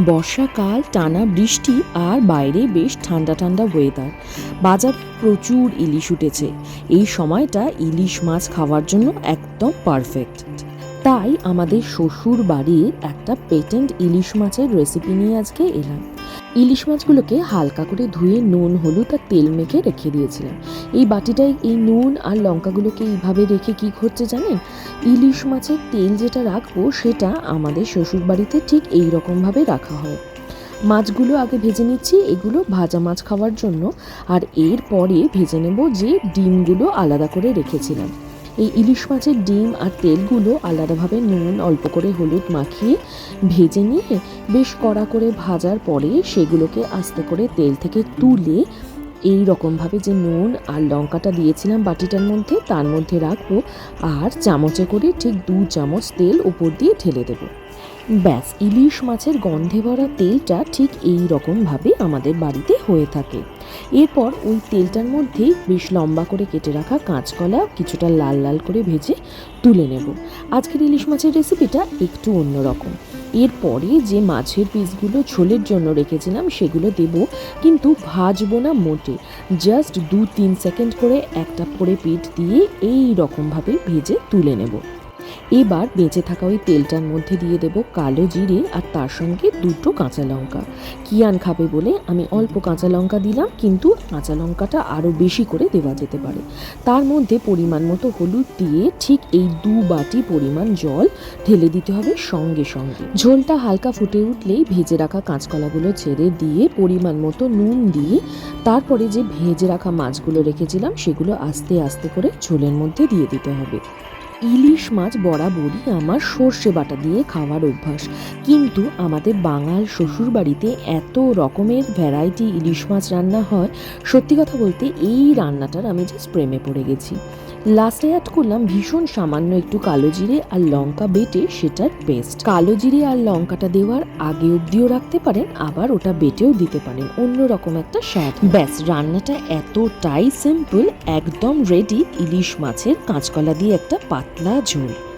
বর্ষাকাল, টানা বৃষ্টি আর বাইরে বেশ ঠান্ডা ঠান্ডা ওয়েদার বাজার প্রচুর ইলিশ উঠেছে। এই সময়টা ইলিশ মাছ খাওয়ার জন্য একদম পারফেক্ট তাই আমাদের শ্বশুর বাড়ির একটা পেটেন্ট ইলিশ মাছের রেসিপি নিয়ে আজকে এলাম। ইলিশ মাছগুলোকে হালকা করে ধুয়ে নুন, হলুদ আর তেল মেখে রেখে দিয়েছিলাম। এই বাটিটায় এই নুন আর লঙ্কাগুলোকে এইভাবে রেখে কি করছে জানেন? ইলিশ মাছের তেল যেটা রাখব, সেটা আমাদের শ্বশুর বাড়িতে ঠিক এই রকমভাবে রাখা হয়। মাছগুলো আগে ভেজে নিচ্ছি, এগুলো ভাজা মাছ খাওয়ার জন্য, আর এর পরে ভেজে নেব যে ডিমগুলো আলাদা করে রেখেছিলাম। এই ইলিশ মাছের ডিম আর তেলগুলো আলাদাভাবে নুন, অল্প করে হলুদ মাখিয়ে ভেজে নিয়ে বেশ কড়া করে ভাজার পরে সেগুলোকে আস্তে করে তেল থেকে তুলে এই রকমভাবে যে নুন আর লঙ্কাটা দিয়েছিলাম বাটিটার মধ্যে, তার মধ্যে রাখব আর চামচে করে ঠিক দু চামচ তেল উপর দিয়ে ঢেলে দেবো। ব্যাস, ইলিশ মাছের গন্ধে ভরা তেলটা ঠিক এই রকমভাবে আমাদের বাড়িতে হয়ে থাকে। এরপর ওই তেলটার মধ্যেই বেশ লম্বা করে কেটে রাখা কাঁচকলা কিছুটা লাল লাল করে ভেজে তুলে নেব। আজকের ইলিশ মাছের রেসিপিটা একটু অন্যরকম। এরপরে যে মাছের পিসগুলো ঝোলের জন্য রেখেছিলাম সেগুলো দেব, কিন্তু ভাজবো না মোটে। জাস্ট দু তিন সেকেন্ড করে একটা করে পিঠ দিয়ে এই রকমভাবে ভেজে তুলে নেব। এবার বেঁচে থাকা ওই তেলটার মধ্যে দিয়ে দেব কালো জিরে আর তার সঙ্গে দুটো কাঁচা লঙ্কা। কিয়ান খাবে বলে আমি অল্প কাঁচা লঙ্কা দিলাম, কিন্তু কাঁচা লঙ্কাটা আরও বেশি করে দেওয়া যেতে পারে। তার মধ্যে পরিমাণ মতো হলুদ দিয়ে ঠিক এই দু বাটি পরিমাণ জল ঢেলে দিতে হবে সঙ্গে সঙ্গে। ঝোলটা হালকা ফুটে উঠলেই ভেজে রাখা কাঁচকলাগুলো ছেড়ে দিয়ে পরিমাণ মতো নুন দিয়ে তারপরে যে ভেজে রাখা মাছগুলো রেখেছিলাম সেগুলো আস্তে আস্তে করে ঝোলের মধ্যে দিয়ে দিতে হবে। ইলিশ মাছ বরাবরই আমার সর্ষে বাটা দিয়ে খাওয়ার অভ্যাস। কিন্তু আমাদের বাঙাল শ্বশুর বাড়িতে এত রকমের ভ্যারাইটি ইলিশ মাছ রান্না হয়, সত্যি কথা বলতে এই রান্নাটার আমি জাস্ট প্রেমে পড়ে গেছি। লাস্টে অ্যাড করলাম ভীষণ সামান্য একটু কালো জিরে আর লঙ্কা বেটে সেটার পেস্ট কালো জিরে আর লঙ্কাটা দেওয়ার আগে অব্দিও রাখতে পারেন, আবার ওটা বেটেও দিতে পারেন। অন্য রকম একটা স্বাদ। ব্যাস, রান্নাটা এতটাই সিম্পল একদম রেডি ইলিশ মাছের কাঁচকলা দিয়ে একটা পাতলা ঝোল।